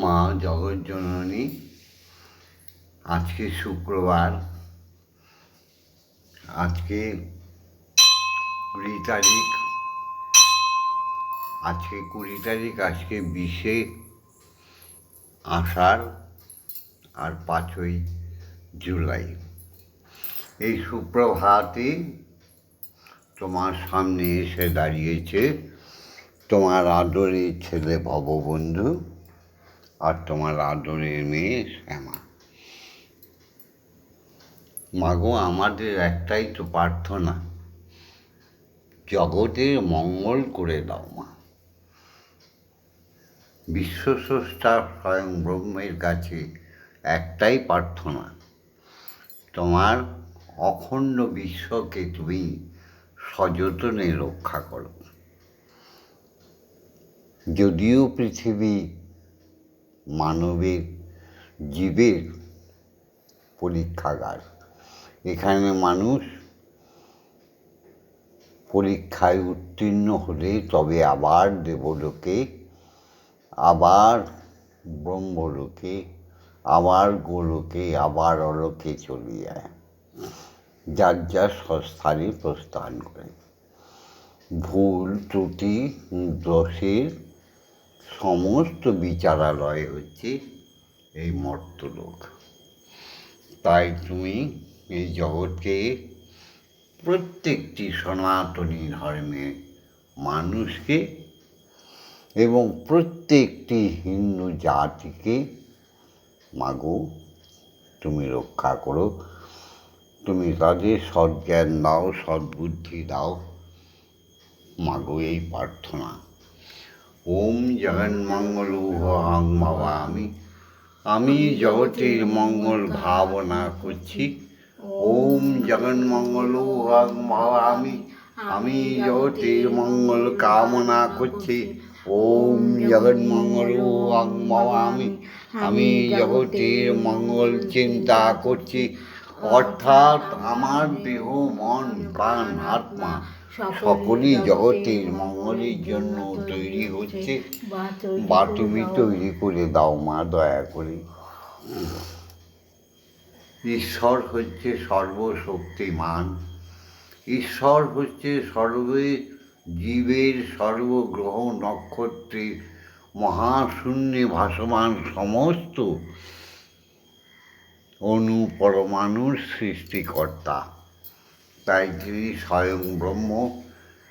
মা জগজ্জননী, আজকে শুক্রবার। আজকে কুড়ি তারিখ। আজকে কুড়ি তারিখ, আজকে বিশে আষাঢ় আর পাঁচই জুলাই। এই সুপ্রভাতে তোমার সামনে এসে দাঁড়িয়েছে, তোমার আদরের ছেলে ভববন্ধু। আর তোমার আদরের মেয়ে শ্যামা। মাগো, আমাদের একটাই তো প্রার্থনা জগতের মঙ্গল করে দাও মা। বিশ্বস্রষ্টা স্বয়ং ব্রহ্মের কাছে একটাই প্রার্থনা, তোমার অখণ্ড বিশ্বকে তুমি সযতনে রক্ষা করো। যদিও পৃথিবী মানবের জীবের পরীক্ষাগার। এখানে মানুষ পরীক্ষায় উত্তীর্ণ হলে তবে আবার দেবলোকে, আবার ব্রহ্মলোকে, আবার গোলোকে, আবার অলোকে চলে যায় যার যার সংস্থানে প্রস্থান করে। ভুল, ত্রুটি, দোষের সমস্ত বিচারালয় হচ্ছে এই মর্তলোক। তাই তুমি এই জগৎকে প্রত্যেকটি সনাতনী ধর্মের মানুষকে এবং প্রত্যেকটি হিন্দু জাতিকে মাগো, তুমি রক্ষা করো। তুমি তাদের সজ্ঞান দাও, সদ্বুদ্ধি দাও। মাগো এই প্রার্থনা। ওম জগন্মঙ্গল উহং ভবামি আমি জগতের মঙ্গল ভাবনা করছি ওম জগন্মঙ্গল উহং ভবামি আমি জগতের মঙ্গল কামনা করছি ওম জগন্মঙ্গল উহং ভবামি আমি জগতের মঙ্গল চিন্তা করছি অর্থাৎ আমার দেহ মন প্রাণ আত্মা সকলই জগতের মঙ্গলের জন্য তৈরি হচ্ছে বা তুমি তৈরি করে দাও মা দয়া করে। ঈশ্বর হচ্ছে সর্বশক্তিমান। ঈশ্বর হচ্ছে সর্বে জীবের সর্বগ্রহ নক্ষত্রের মহাশূন্যে ভাসমান সমস্ত অনু পরমাণুর সৃষ্টিকর্তা। তাই তিনি স্বয়ং ব্রহ্ম,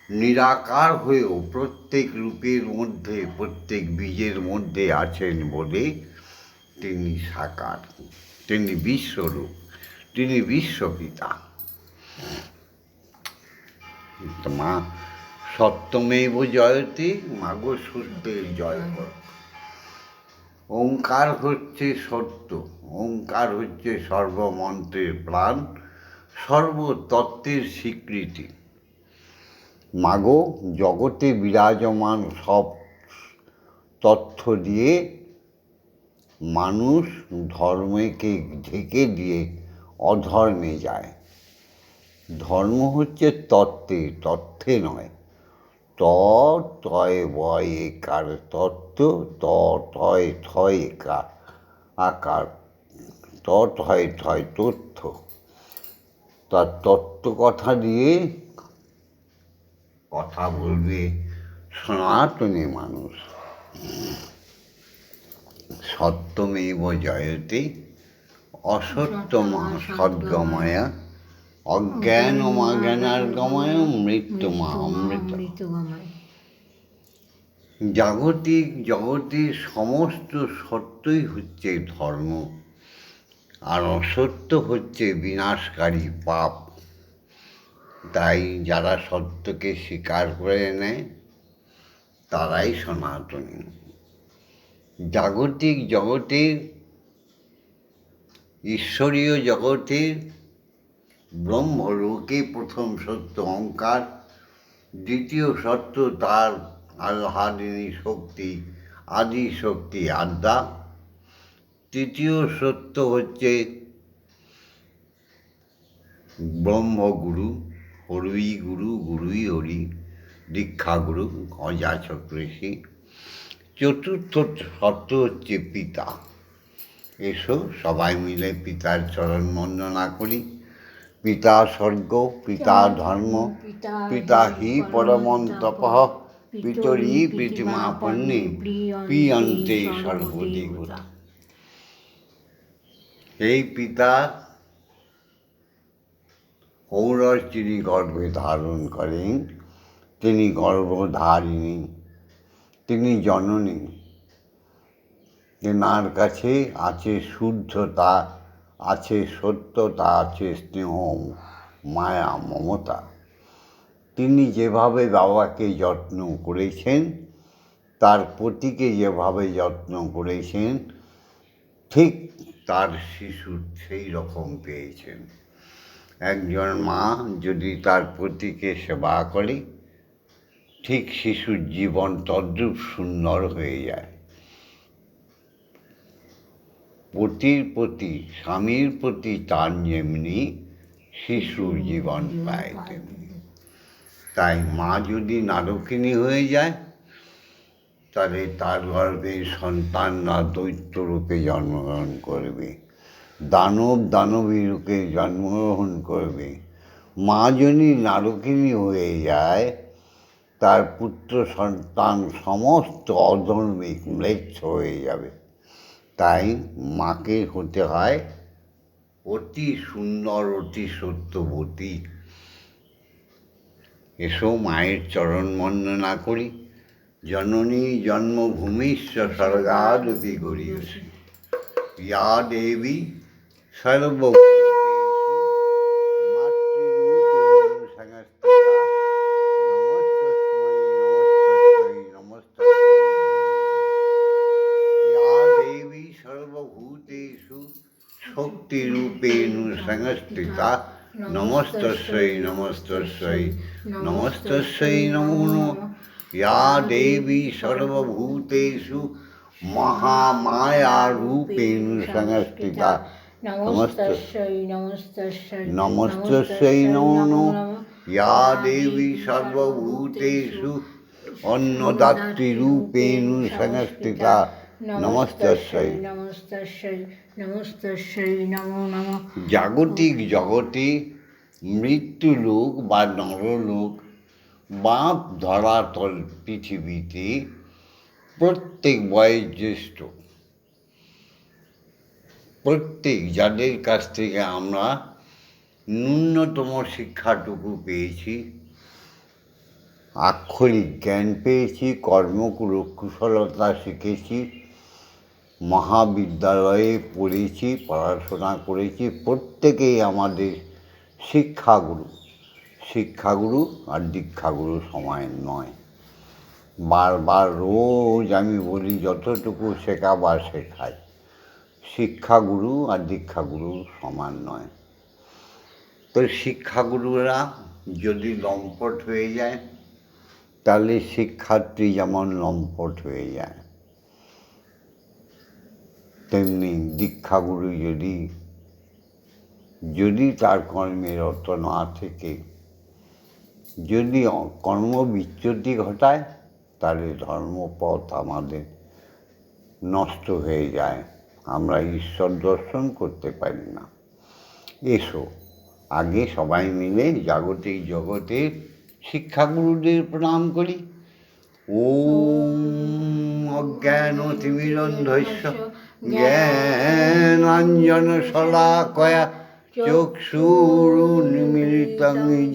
নিরাকার হয়েও প্রত্যেক রূপের মধ্যে, প্রত্যেক বীজের মধ্যে আছেন বলে তিনি সাকার। তিনি বিশ্বরূপ, তিনি বিশ্বপিতা। মা সত্যমেব জয়তে মাগো সূর্যের জয় কর। ওঙ্কার হচ্ছে সত্য, ওঙ্কার হচ্ছে সর্বমন্ত্রের প্রাণ, সর্বতত্ত্বের স্বীকৃতি। মাগো, জগতে বিরাজমান সব তথ্য দিয়ে মানুষ ধর্মকে ঢেকে দিয়ে অধর্মে যায়। ধর্ম হচ্ছে তত্ত্বে তথ্যে নয়। ত তত্ত্ব ত তয় থয় একার আকার ত থয় থয় তথ্য তার তত্ত্ব কথা দিয়ে কথা বলবে সনাতনী মানুষ সত্যমেব জয়তে অসত্যমা সদ্গময়া অজ্ঞান অজ্ঞানার গময় মৃত্যুমা অমৃত জাগতিক জগতের সমস্ত সত্যই হচ্ছে ধর্ম আর অসত্য হচ্ছে বিনাশকারী পাপ। তাই যারা সত্যকে স্বীকার করে নেয় তারাই সনাতনী। জাগতিক জগতের ঈশ্বরীয় জগতের ব্রহ্মলোকে প্রথম সত্য অহংকার, দ্বিতীয় সত্য তার আল্লাদিনী শক্তি, আদি শক্তি আদ্যা, তৃতীয় সত্য হচ্ছে ব্রহ্মগুরু, হরুই গুরু, গুরুই হরি দীক্ষাগুরু অযাচক ঋষি। চতুর্থ শর্ত হচ্ছে পিতা। এসো সবাই মিলে পিতার চরণ বন্দনা করি। পিতা স্বর্গ পিতা ধর্ম পিতা হি পরমন তপঃ পিতরি প্রীতিমা পণ্যে প্রিয়ন্তে সর্বদেবতা। এই পিতা ঔরস যিনি গর্ভে ধারণ করেন তিনি গর্ভধারিণী তিনি জননী। তেনার কাছে আছে শুদ্ধতা আছে সত্যতা আছে স্নেহ, মায়া, মমতা। তিনি যেভাবে বাবাকে যত্ন করেছেন, তার পতিকে যেভাবে যত্ন করেছেন, ঠিক তার শিশু সেই রকম পেয়েছেন। একজন মা যদি তার পতিকে সেবা করে, ঠিক শিশুর জীবন তদ্রূপ সুন্দর হয়ে যায়। পতির প্রতি, স্বামীর প্রতি তার যেমনি শিশুর জীবন পায় তেমনি। তাই মা যদি নারকিনী হয়ে যায়, তাহলে তার গর্ভে সন্তানরা দৈত্যরূপে জন্মগ্রহণ করবে, দানব দানবী রূপে জন্মগ্রহণ করবে। মা যদি নারকিনী হয়ে যায়, তার পুত্র সন্তান সমস্ত অধর্মিক ম্লেচ্ছ হয়ে যাবে। তাই মাকে হতে হয় অতি সুন্দর, অতি সত্যবতী। এসো মায়ের চরণ বন্দনা করি, জননী জন্মভূমিশ্চ স্বর্গাদপি গরিয়সী ইয়া দেবী সর্ব मूर्तिरूपेण संस्थिता नमस्तस्यै नमस्तस्यै नमस्तस्यै नमो नमः या देवी सर्वभूतेषु महामायारूपेण संस्थिता नमस्तस्यै नमस्तस्यै नमस्तस्यै नमो नमः या देवी सर्वभूतेषु अन्नदात्रीरूपेण संस्थिता নমস্তস্যৈ নমস্তস্যৈ নমস্তস্যৈ নমো নমঃ। জাগতিক জগতে মৃত্যুলোক বা নরলোক বা ধরাতল পৃথিবীতে প্রত্যেক বয়োজ্যেষ্ঠ। প্রত্যেক যাদের কাছ থেকে আমরা ন্যূনতম শিক্ষাটুকু পেয়েছি আক্ষরিক জ্ঞান পেয়েছি কর্মকুশলতা শিখেছি মহাবিদ্যালয়ে পড়েছি, পড়াশোনা করেছি। প্রত্যেকেই আমাদের শিক্ষাগুরু। শিক্ষাগুরু আর দীক্ষাগুরু সমান নয়। বারবার রোজ আমি বলি, যতটুকু শেখাবার শেখাই। শিক্ষাগুরু আর দীক্ষাগুরু সমান নয়। তো শিক্ষাগুরুরা যদি লম্পট হয়ে যায়, তাহলে শিক্ষার্থী যেমন লম্পট হয়ে যায়। তেমনি দীক্ষাগুরু যদি যদি তার কর্মে রত না থেকে, যদি কর্ম কর্মবিচ্যুতি ঘটায়, তাহলে ধর্মপথ আমাদের নষ্ট হয়ে যায়। আমরা ঈশ্বর দর্শন করতে পারি না। এসো, আগে সবাই মিলে জাগতিক জগতের শিক্ষাগুরুদের প্রণাম করি। ওম অজ্ঞান তিমিরন্ধস্য জ্ঞানাঞ্জন শলাকয়া চক্ষুরুন্মিলিতং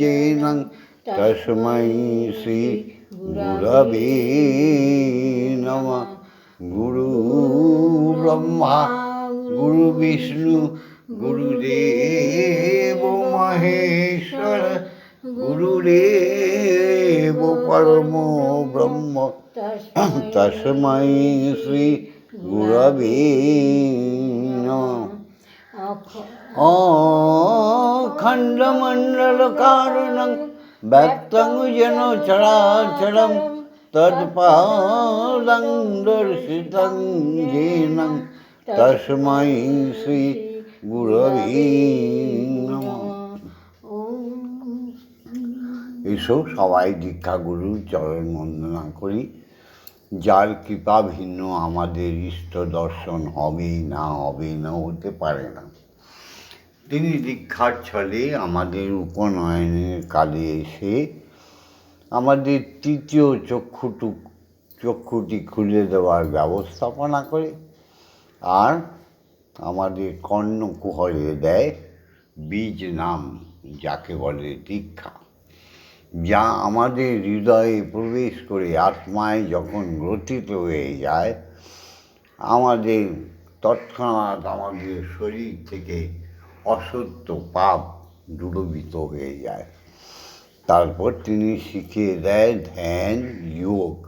যেন তস্मै শ্রী গুরবে নমঃ। গুরু ব্রহ্মা, গুরু বিষ্ণু, গুরুদেব মহেশ্বর, গুরুদেব পরম ব্রহ্ম। তস্मै শ্রী গুরবে নমঃ অখণ্ডমণ্ডলকারণং ব্যক্তং যেন চরাচরম তৎপাদং দর্শিতং যেন তস্मै শ্রী গুরবে নমঃ। এসো সবাই দীক্ষাগুরু চরণ বন্দনা করি। যার কৃপা ভিন্ন আমাদের ইষ্ট দর্শন হবেই না হবে না, হতে পারে না। তিনি দীক্ষার ছলে আমাদের উপনয়নের কালে এসে আমাদের তৃতীয় চক্ষুটু চক্ষুটি খুলে দেওয়ার ব্যবস্থাপনা করে আর আমাদের কর্ণকুহরে দেয় বীজ নাম যাকে বলে দীক্ষা। যা আমাদের হৃদয়ে প্রবেশ করে আত্মায় যখন গ্রথিত হয়ে যায়, আমাদের তৎক্ষণাৎ আমাদের শরীর থেকে অসত্য পাপ দূরবিত হয়ে যায়। তারপর তিনি শিখিয়ে দেয় ধ্যান, যোগ।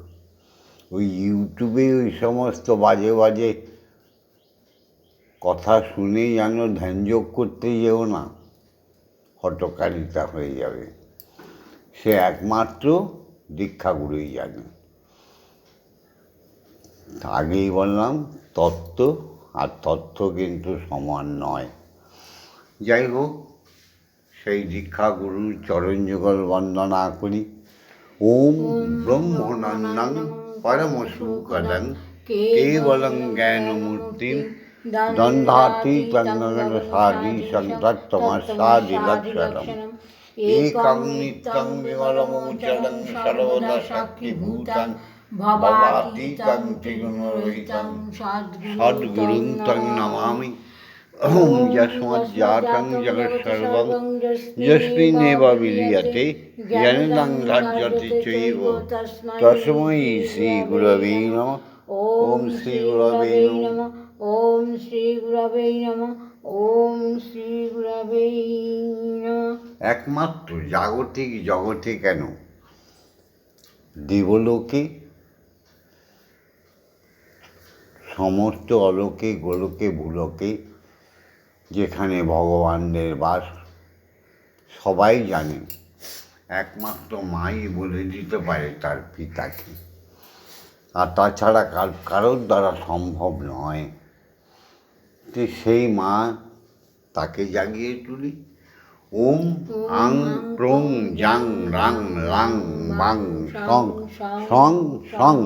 ওই ইউটিউবে ওই সমস্ত বাজে বাজে কথা শুনে যেন ধ্যান যোগ করতে যেও না হটকারিতা হয়ে যাবে। সে একমাত্র দীক্ষাগুরুই জানে। আগেই বললাম, তত্ত্ব, আর তথ্য কিন্তু সমান নয়। যাই হোক, সেই দীক্ষাগুরুর চরণ যুগল বন্দনা করি। ওম ব্রহ্মনন্দং পরমসুকদং কেবলং জ্ঞানমূর্তিম দন্ধাতি চন্দন সাদি সন্তত্তমসাদি লক্ষণম নিত্যং বিমলমোচরং সর্বদা সাক্ষীভূতং ভবাতীতং ত্রিগুণরহিতং সদ্গুরুং তং নমামি ওম যস্মজ্জাতং জগৎসর্বং যস্মিন্নেব বিলীয়তে জনनं রাজ্যতি চৈব তস্मै শ্রীগুরবে নমঃ ওম শ্রীগুরবে নমঃ ওম শ্রী গুরবে নমঃ ওম শ্রী গুরবে একমাত্র জাগতিক জগতে কেন? দেবলোকে, সমস্ত অলোকে, গোলকে, ভূলোকে, যেখানে ভগবানদের বাস, সবাই জানে, একমাত্র মাই বলে দিতে পারে তার পিতাকে। আর তাছাড়া কার, কারোর দ্বারা সম্ভব নয় তো সেই মা তাকে জাগিয়ে তুলি। ওম আং প্রং জাং রাং লাং বাং সং সং সং।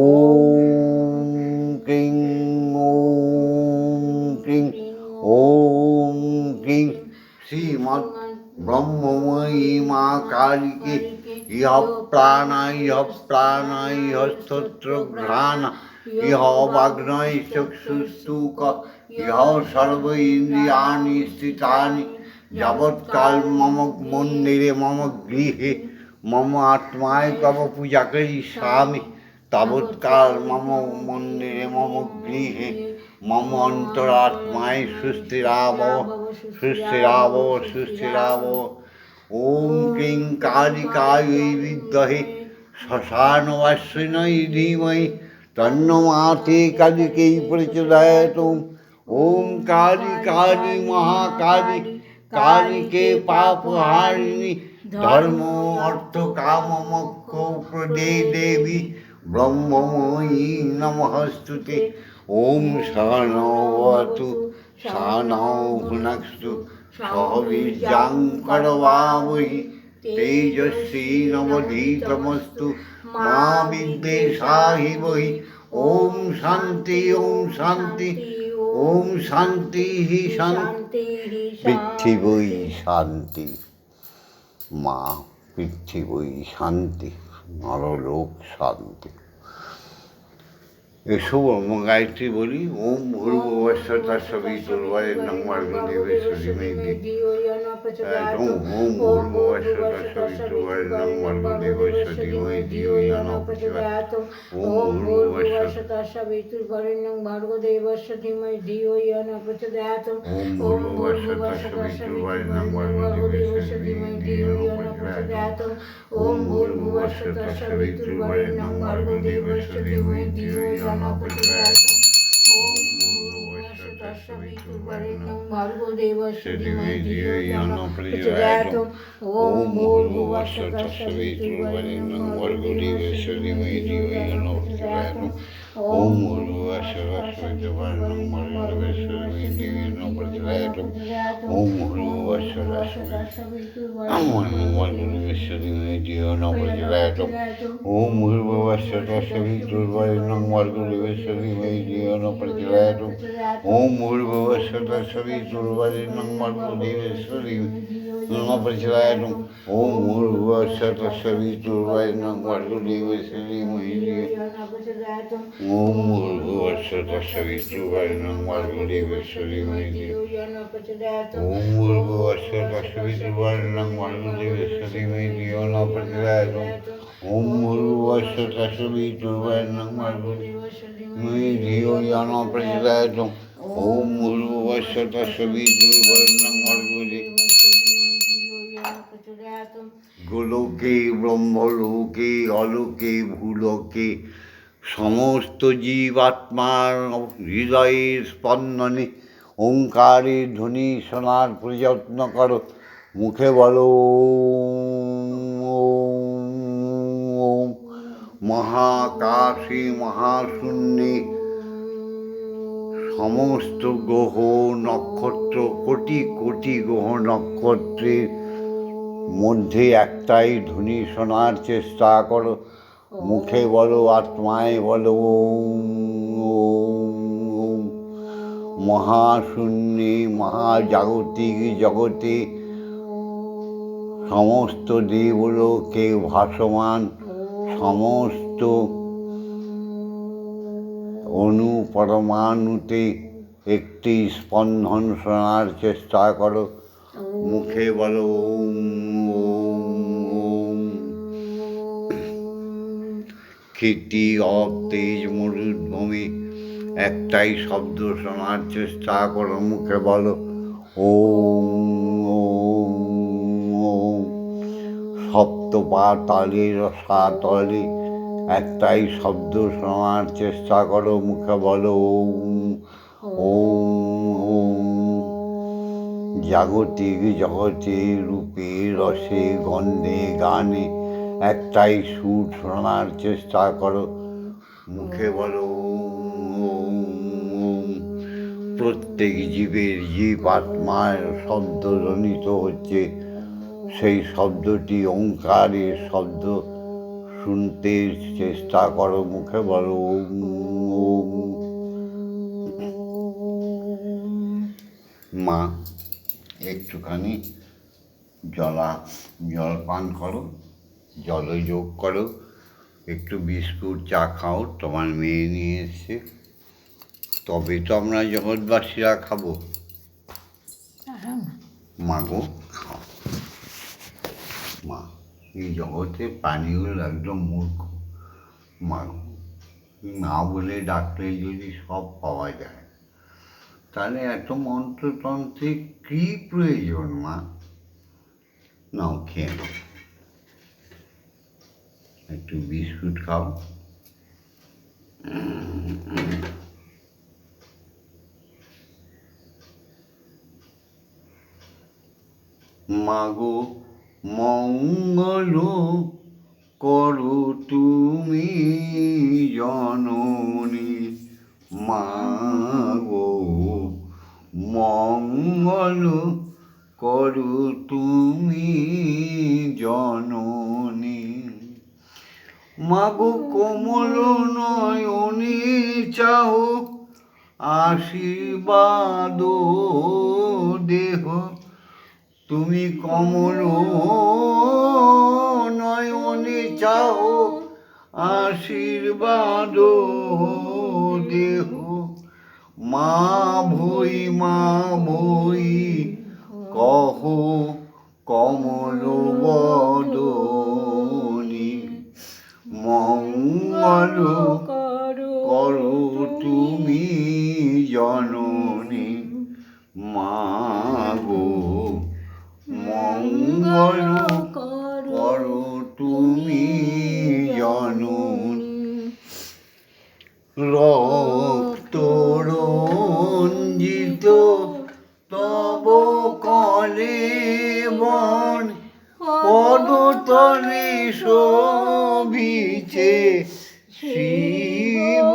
ওম ক্রিং ওম ক্রিং ওম ক্রিং শ্রীমৎ ব্রহ্মময়ী মা কালীকে ইহ প্রাণা ইহ প্রাণা ইহ স্তোত্র ঘ্রাণ ইহ বাগ্নয় চক্ষুস্তুক, ইহ সর্ব ইন্দ্রিয়াণি স্থিতানি, যাবৎকাল মম মন্দিরে মম গৃহে, মম আত্মায় তব পূজা করি স্বামী, তাবৎকাল মম মন্দিরে মম গৃহে, মম অন্তরাত্মায় সুস্থিরাব সুস্থিরাব সুস্থিরাব ओम क्लीं कालिकायै विद्महे शशानवाश्विनै धीमहि तन्नमाते कालिकै प्रचोदयतु। ॐ काली काली महाकाली, कालिके पापहारिणि, धर्मो अर्थ काम मोक्षो प्रदे देवी, ब्रह्ममयी नमस्तु ते ॐ शरणवतु शरणो भुनक्स्तु সহবীর্যাং তেজস্বী নবধীতমস্তু মা বিদ্বেষাহি বহি ওম শান্তি ওম শান্তি ওম শান্তি হি শান্তি পৃথিবী শান্তি মা পৃথিবী শান্তি নরলোক শান্তি এসব অন্য গায়ত্রী বলি ওম ভূর্ভুবস্বতা সবই দুর্বলের নম্বর দেবে সুরিমেদি ওম ওম ভূর্ভুবস্বতা সবই দুর্বলের নম্বর দেবে সুরিময় দিও নপচবাত ওম ভূর্ভুবস্বতা সবিতুর্বরেণ্যং ভার্গদেবস্য ধীমহি ধিয়ো য় ন প্রচোদয়াৎ ওম ভূর্ভুবস্বতা সবই দুর্বলের নম্বর দেবে সুরিময় দিও O mundo vai ser demais de ano. O mundo vai ser demais Om Om ஓம் உருவ சிவ சிவஜவானம் மருகவேஸ்வரம் பிரச்சலாயட்டும் ஓம் உருவ சிவராசிவம் பிரச்சலாயட்டும் ஓம் உருவ சரஸ்வதி துர்வரிணம் மருகவேஸ்வரி வைத்தியன பிரச்சலாயட்டும் ஓம் உருவ Saraswati துர்வரிணம் மருகவேஸ்வரி Nama Pratilayam, Om Urva Sata Savitur Vainam Varguliva Sri Mahiriya. ओम भूर्भुवस्वतस्वितुर्भय वायुदेवेश्वरीमयी ओम भूर्भुवस्वतस्वितुर्भय वायुदेवेश्वरीमयी यो न प्रतिदायत ओम भूर्भुवस्वतस्वितुर्भय वायुदेवेश्वरीमयी यो न प्रतिदायत ओम भूर्भुवस्वतस्वितुर्भय वायुदेवेश्वरीमयी गोलोके ब्रह्मलोके अलोके भूलोके সমস্ত জীবাত্মার হৃদয়ের স্পন্দনে। ওঙ্কারের ধ্বনি শোনার প্রযত্ন করো। মুখে বলো, মহাকাশে মহাশূন্যে সমস্ত গ্রহ নক্ষত্র, কোটি কোটি গ্রহ নক্ষত্রের মধ্যে একটাই ধ্বনি শোনার চেষ্টা করো। মুখে বলো আত্মায় বলো ওম। মহাশূন্যে মহাজাগতিক জগতে সমস্ত দেবলোকে ভাসমান সমস্ত অণু পরমাণুতে একটি স্পন্দন শোনার চেষ্টা করো মুখে বলো ওম, ক্ষিতি অব, তেজ মরুদ্ভূমি একটাই শব্দ শোনার চেষ্টা করো, মুখে বলো। ও ওম সপ্তপা তালে রসাতলে একটাই শব্দ শোনার চেষ্টা করো, মুখে বলো। ও জাগতিক জগতে রূপে, রসে, গন্ধে, গানে একটাই সুর শোনার চেষ্টা করো মুখে বলো। প্রত্যেক জীবের জীব আত্মার শব্দ ধ্বনিত হচ্ছে সেই শব্দটি ওঙ্কারের শব্দ শুনতে চেষ্টা করো, মুখে বলো। মা, একটুখানি জলা, জল পান করো জলে যোগ করো। একটু বিস্কুট চা খাও তোমার মেয়ে নিয়ে এসছে। তবে তো আমরা জগৎবাসীরা খাব। মাগো খাও। মা এই জগতে প্রাণীগুলো একদম মূর্খ। মাগো না বলে ডাকলে যদি সব পাওয়া যায়। তাহলে এত মন্ত্রতন্ত্রে কী প্রয়োজন মা? নাও খেয়ে নাও। একটু বিস্কুট খাও। মাগো মঙ্গল করো তুমি জননী। মাগো মঙ্গল করো তুমি জননী। মাগো কোমল নয়নে চাহ, আশীর্বাদ দেহ। তুমি কমল নয়নে চাহ, আশীর্বাদ দেহ। মা ভই মা ভই, কহ কমল বদনী মঙ্গল করো তুমি জননী। মাগো, মঙ্গল করো তুমি জননী। রক্ত রঞ্জিত তব কলে বন পদতলে বিচে শিব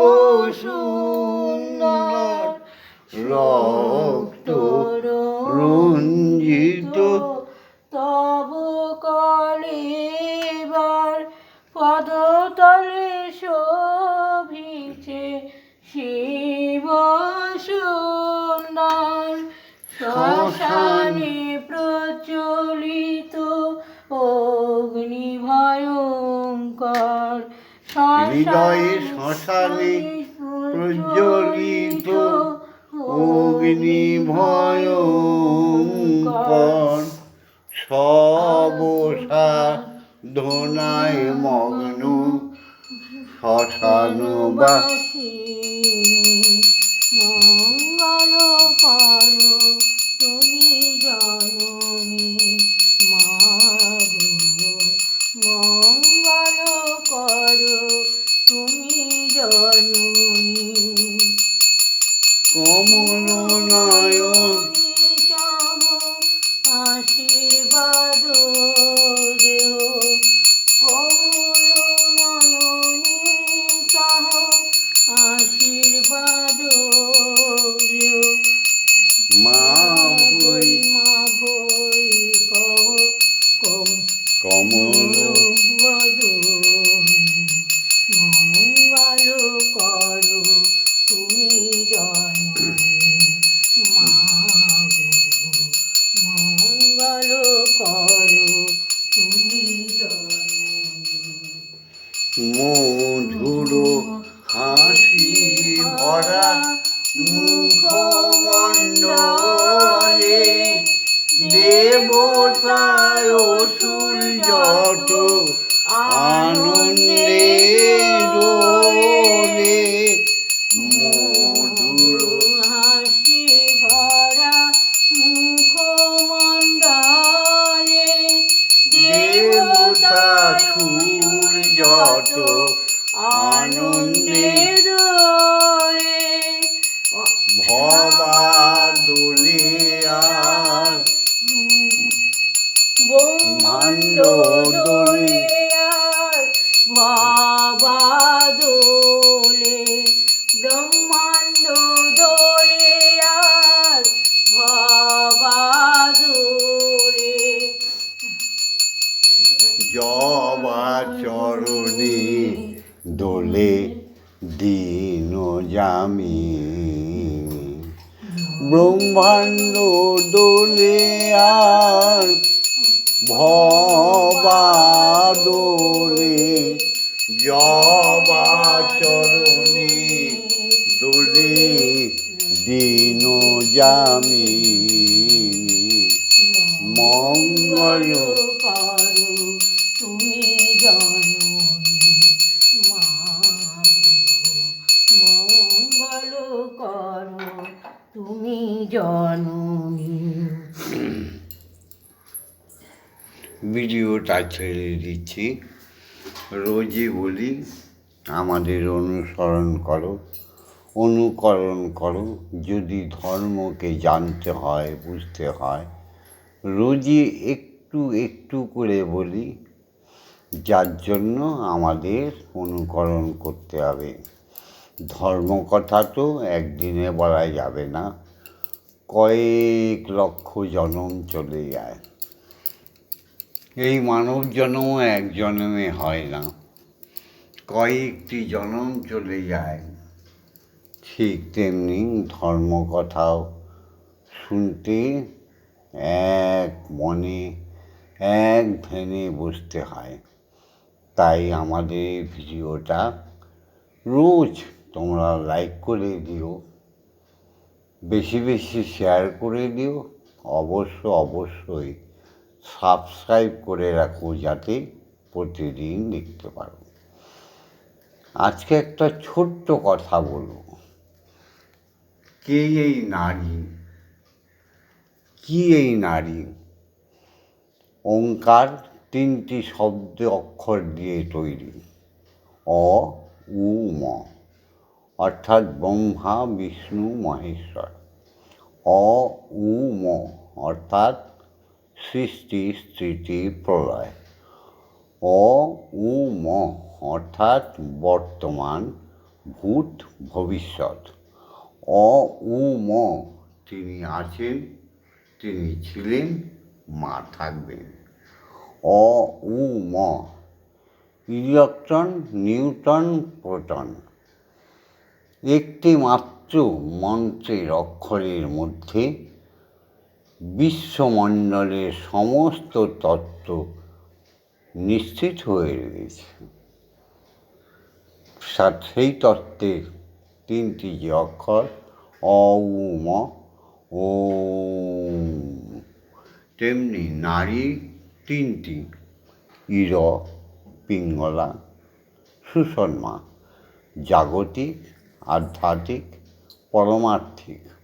সুন্দর রক্ত রুন তুমি জননী। কমল নয়ন আশীর্বাদ দেহ। কমল নয়নে চাহ আশীর্বাদ দেহ। মা বই। মা ভই কম। কমল। মঙ্গল দেবতায় অসুর যত আনন্দে দোলে মধুর হাসি ভরা মুখমণ্ডলে ভবা দোলে আর ব্রহ্মাণ্ড দোলে আর দোলে ব্রহ্মাণ্ড দোলে আর বাবা দোলে জবা চরণে দোলে দিন জামি ব্রহ্মাণ্ড দোলে আর ভবা দোলে জবা চরণে দোলে দিন জামি মঙ্গল করো তুমি জননী মাগো মঙ্গল করো তুমি জননী। ভিডিওটা ছেড়ে দিচ্ছি। রোজই বলি, আমাদের অনুসরণ করো, অনুকরণ করো, যদি ধর্মকে জানতে হয়, বুঝতে হয়, রোজই একটু একটু করে বলি, যার জন্য আমাদের অনুকরণ করতে হবে। ধর্ম কথা তো একদিনে বলা যাবে না, কয়েক লক্ষ জনম চলে যায়। এই মানব জন্ম এক জন্মে হয় না। কয়েকটি জনম চলে যায়। ঠিক তেমনি ধর্ম কথাও শুনতে এক মনে, এক ধ্যানে বসতে হয়। তাই আমাদের ভিডিওটা রোজ তোমরা লাইক করে দিও। বেশি বেশি শেয়ার করে দিও। অবশ্য অবশ্যই সাবস্ক্রাইব করে রাখো যাতে প্রতিদিন দেখতে পারো। আজকে একটা ছোট্ট কথা বলব। কে এই নারী? কি এই নারী? ওঙ্কার তিনটি শব্দ অক্ষর দিয়ে তৈরি। অ, উ, ম, অর্থাৎ ব্রহ্মা, বিষ্ণু, মহেশ্বর। অ, উ, ম, অর্থাৎ সৃষ্টি স্থিতি প্রলয়। অ উ ম অর্থাৎ বর্তমান ভূত ভবিষ্যৎ। অ উ ম তিনি আছেন, তিনি ছিলেন, মা থাকবেন। অ উ ম ইলেকট্রন নিউটন, প্রোটন। একটি মাত্র মন্ত্রের অক্ষরের মধ্যে বিশ্বমণ্ডলের সমস্ত তত্ত্ব নিশ্চিত হয়ে রয়েছে সেই তত্ত্বের তিনটি যে অক্ষর, অ, উ, ম, ও তেমনি নারী তিনটি ইর পিঙ্গলা, সুষন্মা, জাগতিক, আধ্যাত্মিক, পরমার্থিক।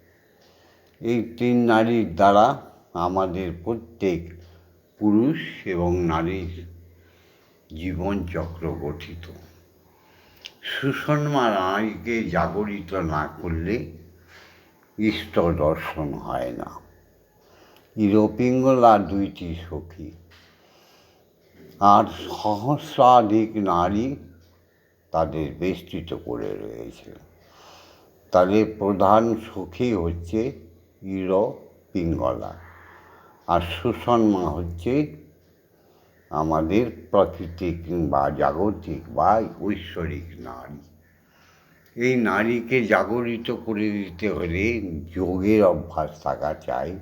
এই তিন নারীর দ্বারা আমাদের প্রত্যেক পুরুষ এবং নারীর জীবনচক্র গঠিত। সুষন্মা নারীকে জাগরিত না করলে ইষ্ট দর্শন হয় না। ইরোপিঙ্গলা দুইটি সখী। আর সহস্রাধিক নারী তাদের বেষ্টিত করে রয়েছে। তাদের প্রধান সখী হচ্ছে ইর পিঙ্গলা। আর সুষন্মা হচ্ছে আমাদের প্রাকৃতিক বা জাগতিক বা ঐশ্বরিক নারী। এই নারীকে জাগরিত করে দিতে হলে যোগের অভ্যাস থাকা চাই,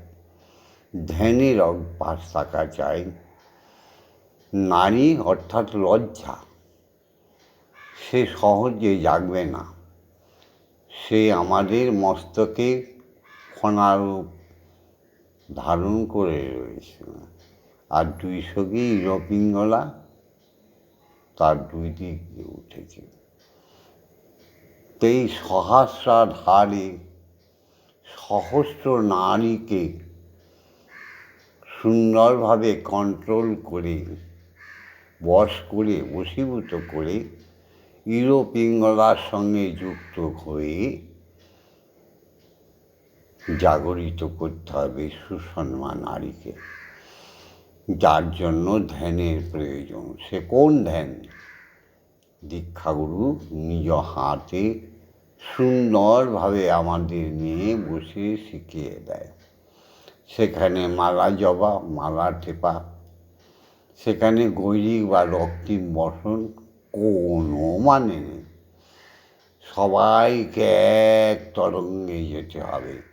ধ্যানের অভ্যাস থাকা চাই। নারী অর্থাৎ লজ্জা, সে সহজে জাগবে না। সে আমাদের মস্তকে ফণারূপ ধারণ করে রয়েছে আর দুই সঙ্গী ইরপিঙ্গলা তার দুই দিক দিয়ে উঠেছে। তো এই সহস্রাধারে সহস্র নারীকে সুন্দরভাবে কন্ট্রোল করে, বশ করে, বশীভূত করে ইউরোপিঙ্গলার সঙ্গে যুক্ত হয়ে জাগরিত করতে হবে সুষন্মা নারীকে। যার জন্য ধ্যানের প্রয়োজন। সে কোন ধ্যান? দীক্ষাগুরু নিজ হাতে সুন্দরভাবে আমাদের নিয়ে বসে শিখিয়ে দেয়। সেখানে মালা জবা, মালা টেপা, সেখানে গৈরিক বা রক্তিম বসন কোনো মানে নেই। সবাইকে এক তরঙ্গে যেতে হবে।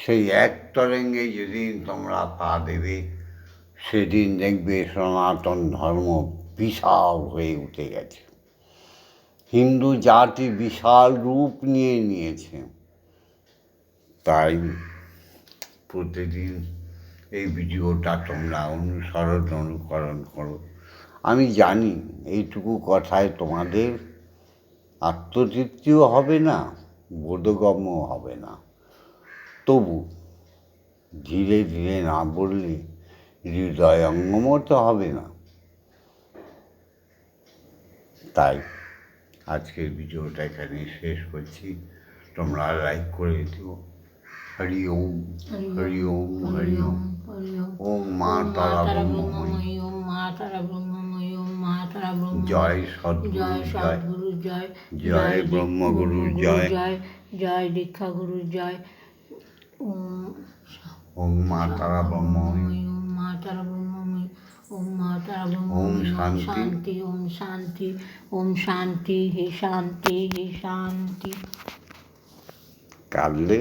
সেই এক তরঙ্গে যেদিন তোমরা পা দেবে, সেদিন দেখবে সনাতন ধর্ম বিশাল হয়ে উঠে গেছে। হিন্দু জাতি বিশাল রূপ নিয়ে নিয়েছে। তাই প্রতিদিন এই ভিডিওটা তোমরা অনুসরণ, অনুকরণ করো। আমি জানি এইটুকু কথায় তোমাদের। আত্মতৃপ্তিও হবে না বোধগম্য হবে না। তবু ধীরে ধীরে না বললে হৃদয় অঙ্গমত হবে না। তাই আজকের ভিডিওটা এখানে শেষ করছি। তোমরা লাইক করে দিও। হরি ওম হরি ওম হরি ওম। ওম মা তারা ব্রহ্মময়ী। ব্রহ্মময়ী ওম মা তারা ব্রহ্মময়ী ওম মা তারা ব্রহ্মময়ী জয় সদ্গুরু জয় জয়। সদ্গুরু জয়। জয় ব্রহ্মগুরু জয়। জয়। জয় দীক্ষা গুরু জয়। ওম ওম মা তারা ব্রহ্মময়ী ওম মা তারা ব্রহ্মময়ী ওম মা তারা ব্রহ্মময়ী শান্তি। ওম শান্তি ওম শান্তি হে শান্তি হে শান্তি। কাঁদলে